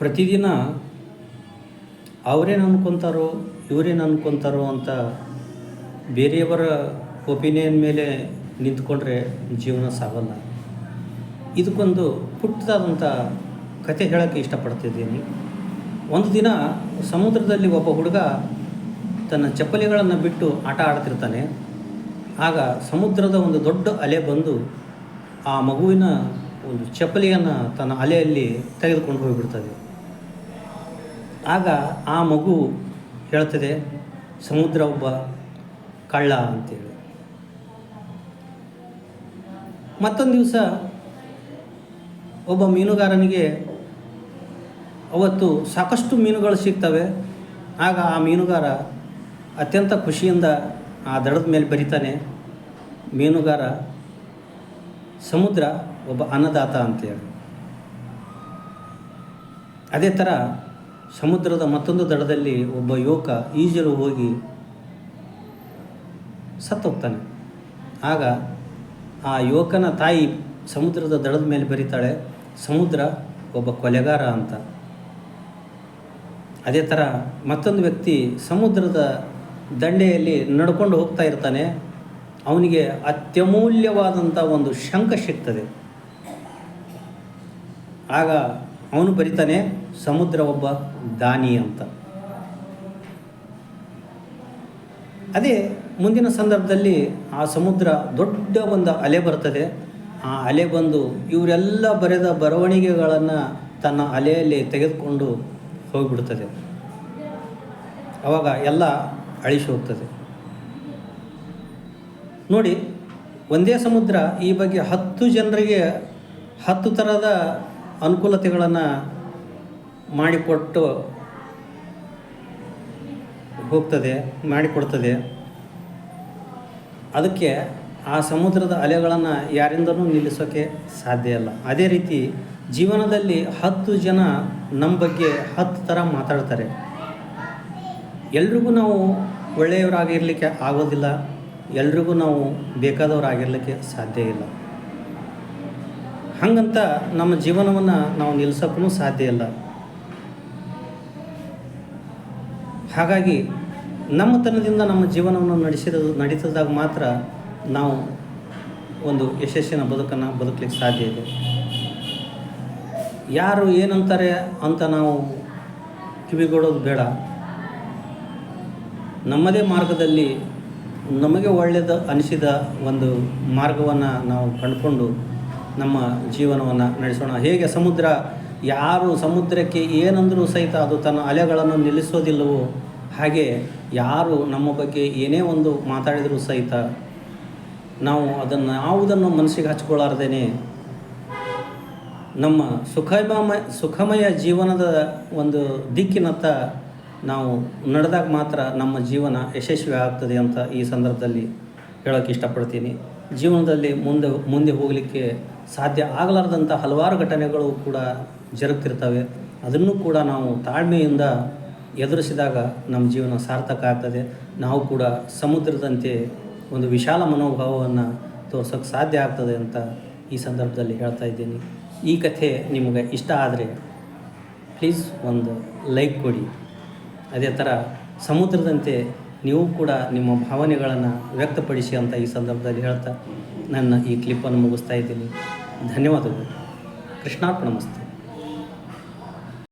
ಪ್ರತಿದಿನ ಅವರೇನು ಅನ್ಕೊತಾರೋ, ಇವರೇನು ಅನ್ಕೊತಾರೋ ಅಂತ ಬೇರೆಯವರ ಒಪಿನಿಯನ್ ಮೇಲೆ ನಿಂತ್ಕೊಂಡ್ರೆ ಜೀವನ ಸಾಗಲ್ಲ. ಇದಕ್ಕೊಂದು ಪುಟ್ಟದಾದಂಥ ಕತೆ ಹೇಳೋಕ್ಕೆ ಇಷ್ಟಪಡ್ತಿದ್ದೀನಿ. ಒಂದು ದಿನ ಸಮುದ್ರದಲ್ಲಿ ಒಬ್ಬ ಹುಡುಗ ತನ್ನ ಚಪ್ಪಲಿಗಳನ್ನು ಬಿಟ್ಟು ಆಟ ಆಡ್ತಿರ್ತಾನೆ. ಆಗ ಸಮುದ್ರದ ಒಂದು ದೊಡ್ಡ ಅಲೆ ಬಂದು ಆ ಮಗುವಿನ ಒಂದು ಚಪ್ಪಲಿಯನ್ನು ತನ್ನ ಅಲೆಯಲ್ಲಿ ತೆಗೆದುಕೊಂಡು ಹೋಗಿಬಿಡ್ತದೆ. ಆಗ ಆ ಮಗು ಹೇಳ್ತದೆ, ಸಮುದ್ರ ಒಬ್ಬ ಕಳ್ಳ ಅಂತೇಳಿ. ಮತ್ತೊಂದು ದಿವಸ ಒಬ್ಬ ಮೀನುಗಾರನಿಗೆ, ಅವತ್ತು ಸಾಕಷ್ಟು ಮೀನುಗಳು ಸಿಗ್ತವೆ, ಆಗ ಆ ಮೀನುಗಾರ ಅತ್ಯಂತ ಖುಷಿಯಿಂದ ಆ ದಡದ ಮೇಲೆ ಬರಿತಾನೆ, ಮೀನುಗಾರ, ಸಮುದ್ರ ಒಬ್ಬ ಅನ್ನದಾತ ಅಂತೇಳಿ. ಅದೇ ಥರ ಸಮುದ್ರದ ಮತ್ತೊಂದು ದಡದಲ್ಲಿ ಒಬ್ಬ ಯುವಕ ಈಜಲು ಹೋಗಿ ಸತ್ತೋಗ್ತಾನೆ. ಆಗ ಆ ಯುವಕನ ತಾಯಿ ಸಮುದ್ರದ ದಡದ ಮೇಲೆ ಬರೀತಾಳೆ, ಸಮುದ್ರ ಒಬ್ಬ ಕೊಲೆಗಾರ ಅಂತ. ಅದೇ ಥರ ಮತ್ತೊಂದು ವ್ಯಕ್ತಿ ಸಮುದ್ರದ ದಂಡೆಯಲ್ಲಿ ನಡ್ಕೊಂಡು ಹೋಗ್ತಾ ಇರ್ತಾನೆ. ಅವನಿಗೆ ಅತ್ಯಮೂಲ್ಯವಾದಂಥ ಒಂದು ಶಂಖ ಸಿಗ್ತದೆ. ಆಗ ಅವನು ಬರಿತಾನೆ, ಸಮುದ್ರ ಒಬ್ಬ ದಾನಿ ಅಂತ. ಅದೇ ಮುಂದಿನ ಸಂದರ್ಭದಲ್ಲಿ ಆ ಸಮುದ್ರ ದೊಡ್ಡ ಒಂದು ಅಲೆ ಬರ್ತದೆ. ಆ ಅಲೆ ಬಂದು ಇವರೆಲ್ಲ ಬರೆದ ಬರವಣಿಗೆಗಳನ್ನು ತನ್ನ ಅಲೆಯಲ್ಲಿ ತೆಗೆದುಕೊಂಡು ಹೋಗಿಬಿಡ್ತದೆ. ಅವಾಗ ಎಲ್ಲ ಅಳಿಸಿ ಹೋಗ್ತದೆ. ನೋಡಿ, ಒಂದೇ ಸಮುದ್ರ ಈ ಬಗ್ಗೆ ಹತ್ತು ಜನರಿಗೆ ಹತ್ತು ಥರದ ಅನುಕೂಲತೆಗಳನ್ನು ಮಾಡಿಕೊಟ್ಟು ಹೋಗ್ತದೆ, ಮಾಡಿಕೊಡ್ತದೆ. ಅದಕ್ಕೆ ಆ ಸಮುದ್ರದ ಅಲೆಗಳನ್ನು ಯಾರಿಂದನೂ ನಿಲ್ಲಿಸೋಕ್ಕೆ ಸಾಧ್ಯ ಇಲ್ಲ. ಅದೇ ರೀತಿ ಜೀವನದಲ್ಲಿ ಹತ್ತು ಜನ ನಮ್ಮ ಬಗ್ಗೆ ಹತ್ತು ಥರ ಮಾತಾಡ್ತಾರೆ. ಎಲ್ರಿಗೂ ನಾವು ಒಳ್ಳೆಯವರಾಗಿರಲಿಕ್ಕೆ ಆಗೋದಿಲ್ಲ. ಎಲ್ರಿಗೂ ನಾವು ಬೇಕಾದವರಾಗಿರಲಿಕ್ಕೆ ಸಾಧ್ಯ ಇಲ್ಲ. ಹಾಗಂತ ನಮ್ಮ ಜೀವನವನ್ನು ನಾವು ನಿಲ್ಲಿಸೋಕ್ಕೂ ಸಾಧ್ಯ ಇಲ್ಲ. ಹಾಗಾಗಿ ನಮ್ಮತನದಿಂದ ನಮ್ಮ ಜೀವನವನ್ನು ನಡೆಸಿದ, ನಡೀತದಾಗ ಮಾತ್ರ ನಾವು ಒಂದು ಯಶಸ್ಸಿನ ಬದುಕನ್ನು ಬದುಕಲಿಕ್ಕೆ ಸಾಧ್ಯ ಇದೆ. ಯಾರು ಏನಂತಾರೆ ಅಂತ ನಾವು ಕಿವಿಗೊಡೋದು ಬೇಡ. ನಮ್ಮದೇ ಮಾರ್ಗದಲ್ಲಿ ನಮಗೆ ಒಳ್ಳೆಯದು ಅನಿಸಿದ ಒಂದು ಮಾರ್ಗವನ್ನು ನಾವು ಕಂಡುಕೊಂಡು ನಮ್ಮ ಜೀವನವನ್ನು ನಡೆಸೋಣ. ಹೇಗೆ ಸಮುದ್ರ, ಯಾರು ಸಮುದ್ರಕ್ಕೆ ಏನಂದರೂ ಸಹಿತ ಅದು ತನ್ನ ಅಲೆಗಳನ್ನು ನಿಲ್ಲಿಸೋದಿಲ್ಲವೋ, ಹಾಗೆ ಯಾರು ನಮ್ಮ ಬಗ್ಗೆ ಏನೇ ಒಂದು ಮಾತಾಡಿದರೂ ಸಹಿತ ನಾವು ಅದನ್ನು, ಯಾವುದನ್ನು ಮನಸ್ಸಿಗೆ ಹಚ್ಕೊಳ್ಳಾರ್ದೇ ನಮ್ಮ ಸುಖಮಯ ಸುಖಮಯ ಜೀವನದ ಒಂದು ದಿಕ್ಕಿನತ್ತ ನಾವು ನಡೆದಾಗ ಮಾತ್ರ ನಮ್ಮ ಜೀವನ ಯಶಸ್ವಿ ಆಗ್ತದೆ ಅಂತ ಈ ಸಂದರ್ಭದಲ್ಲಿ ಹೇಳೋಕ್ಕೆ ಇಷ್ಟಪಡ್ತೀನಿ. ಜೀವನದಲ್ಲಿ ಮುಂದೆ ಮುಂದೆ ಹೋಗಲಿಕ್ಕೆ ಸಾಧ್ಯ ಆಗಲಾರ್ದಂಥ ಹಲವಾರು ಘಟನೆಗಳು ಕೂಡ ಜರುಗ್ತಿರ್ತವೆ. ಅದನ್ನು ಕೂಡ ನಾವು ತಾಳ್ಮೆಯಿಂದ ಎದುರಿಸಿದಾಗ ನಮ್ಮ ಜೀವನ ಸಾರ್ಥಕ ಆಗ್ತದೆ. ನಾವು ಕೂಡ ಸಮುದ್ರದಂತೆ ಒಂದು ವಿಶಾಲ ಮನೋಭಾವವನ್ನು ತೋರ್ಸೋಕ್ಕೆ ಸಾಧ್ಯ ಆಗ್ತದೆ ಅಂತ ಈ ಸಂದರ್ಭದಲ್ಲಿ ಹೇಳ್ತಾ ಇದ್ದೀನಿ. ಈ ಕಥೆ ನಿಮಗೆ ಇಷ್ಟ ಆದರೆ ಪ್ಲೀಸ್ ಒಂದು ಲೈಕ್ ಕೊಡಿ. ಅದೇ ಥರ ಸಮುದ್ರದಂತೆ ನೀವು ಕೂಡ ನಿಮ್ಮ ಭಾವನೆಗಳನ್ನು ವ್ಯಕ್ತಪಡಿಸಿ ಅಂತ ಈ ಸಂದರ್ಭದಲ್ಲಿ ಹೇಳ್ತಾ ನನ್ನ ಈ ಕ್ಲಿಪ್ಪನ್ನು ಮುಗಿಸ್ತಾ ಇದ್ದೀನಿ. धन्यवाद। कृष्णार्पणमस्तु।